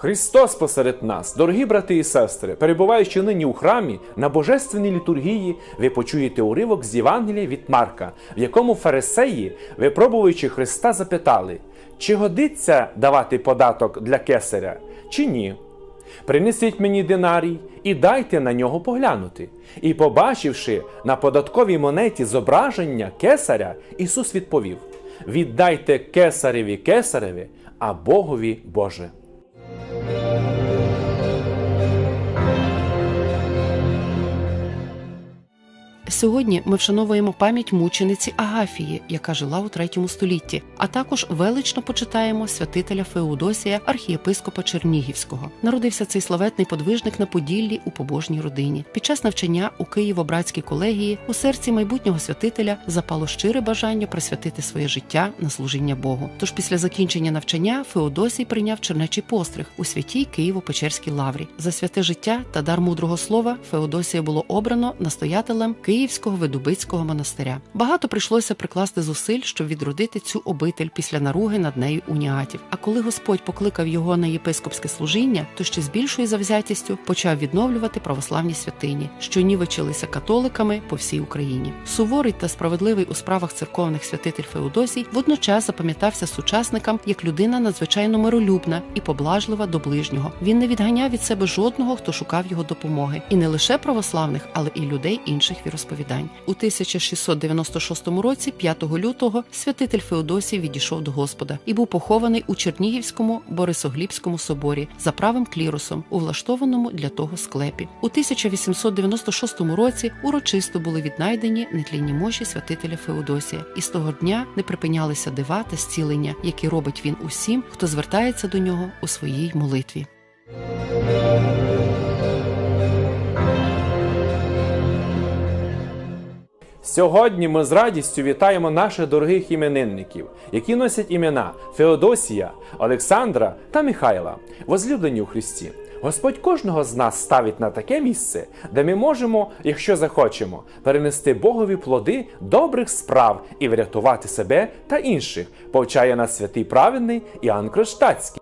Христос посеред нас, дорогі брати і сестри, перебуваючи нині у храмі на божественній літургії, ви почуєте уривок з Євангелія від Марка, в якому фарисеї, випробуючи Христа, запитали, чи годиться давати податок для кесаря, чи ні. Принесіть мені динарій і дайте на нього поглянути. І, побачивши на податковій монеті зображення кесаря, Ісус відповів: Віддайте кесареві кесареві, а Богові Боже. Сьогодні ми вшановуємо пам'ять мучениці Агафії, яка жила у третьому столітті, а також велично почитаємо святителя Феодосія, архієпископа Чернігівського. Народився цей славетний подвижник на Поділлі у побожній родині. Під час навчання у Києво-Братській колегії у серці майбутнього святителя запало щире бажання присвятити своє життя на служіння Богу. Тож після закінчення навчання Феодосій прийняв чернечий постриг у святій Києво-Печерській лаврі. За святе життя та дар мудрого слова Феодосія було обрано настоятелем Київського Видубицького монастиря. Багато прийшлося прикласти зусиль, щоб відродити цю обитель після наруги над нею унятів. А коли Господь покликав його на єпископське служіння, то ще з більшою завзятістю почав відновлювати православні святині, що нівечилися католиками по всій Україні. Суворий та справедливий у справах церковних святитель Феодосій водночас запам'ятався сучасникам як людина надзвичайно миролюбна і поблажлива до ближнього. Він не відганяв від себе жодного, хто шукав його допомоги, і не лише православних, але і людей інших віросповідань. У 1696 році, 5 лютого, святитель Феодосій відійшов до Господа і був похований у Чернігівському Борисоглібському соборі за правим клірусом, у влаштованому для того склепі. У 1896 році урочисто були віднайдені нетлінні мощі святителя Феодосія, і з того дня не припинялися дива та зцілення, які робить він усім, хто звертається до нього у своїй молитві. Сьогодні ми з радістю вітаємо наших дорогих іменинників, які носять імена Феодосія, Олександра та Михайла, возлюблені у Христі. Господь кожного з нас ставить на таке місце, де ми можемо, якщо захочемо, перенести Богові плоди добрих справ і врятувати себе та інших, повчає нас святий праведний Іоанн Кронштадтський.